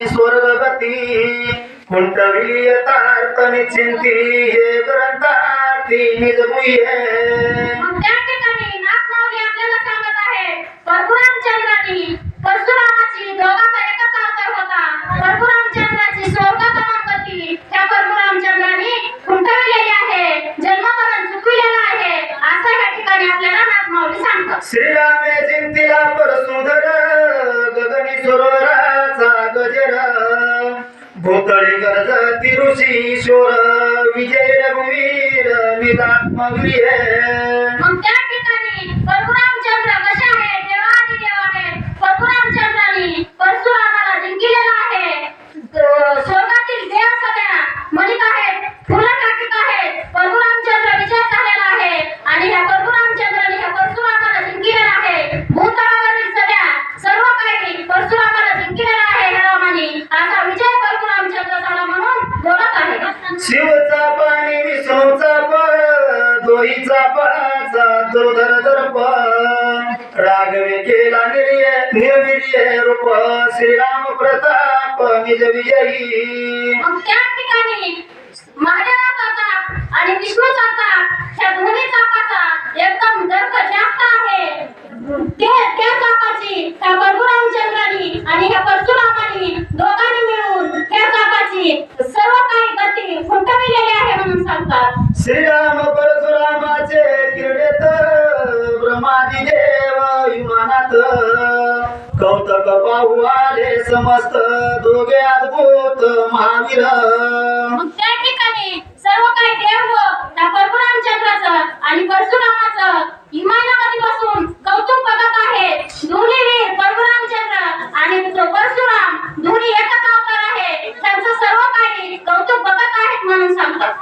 स्वर्गगती कुंटविली तार्तनी चिंती हे ग्रंथाती निजमुये मग त्या ठिकाणी नागमाऊली आपल्याला सांगत आहे परशुरामाची दोघांचा एकच अवतार होता. परशुराम चंद्राची स्वर्गगमनगती त्या परशुराम चंद्रानी खुंटविलेली आहे जन्ममरण चुकविलेलं आहे. असं या ठिकाणी आपल्याला नागमाऊली सांगतात. श्रीरामे चिंतिला परसुधर भोतळी गरज ऋषी शोर विजय रघुवीर निदात्मवीर मग त्या ठिकाणी परशुरामचंद्र कसे आहेत देवा आणि देव आहेत परशुरामचंद्रानी परशुरामाला जिंकलेला आहे अं, स्वर्गातील देव सगळ्या मलिक आहेत फुलं टाकीत आहेत परशुरामचंद्र विजय झालेला आहे आणि ह्या परशुरामचंद्राने ह्या परशुरामाला जिंकलेला आहे भूतळावरील सगळ्या सर्व काही परशुरामाला जिंकलेला आहे ह्या रामाने असा विजय परशुरामचंद्र झाला म्हणून बोलत आहे शिवचा पाणी विष्णूचा पळ दोहीचा पाचा दुर्धर दर्प. रागवे केला निर्य निर्वीर्य रूप. श्रीराम प्रताप निज विजयी. मग त्या ठिकाणी महादेवाचा चाप आणि विष्णूचा चाप ह्या दोन्ही चापाचा एकदम दर्क जास्त आहे. ते त्या चापाची त्या परशुरामचंद्रानी आणि ह्या परशुरामानी दोघांनी मिळून त्या चापाची सर्व काही गती फुंकविलेली आहे सांगतात श्रीराम परशुरामाचे क्रीडेत ब्रह्मादी देव विमानात. कौतक पाहू आले समस्त दोघे अद्भुत महावीर. मग त्या ठिकाणी सर्व काही देव त्या परशुरामचंद्राचं आणि परशुरामाचं हिमालयामध्ये बसून कौतुक बघत आहे. दोन्ही वीर परशुरामचंद्र आणि तो परशुराम दोन्ही एकच अवतार आहे. त्यांचं सर्व काही कौतुक बघत आहेत म्हणून सांगतात.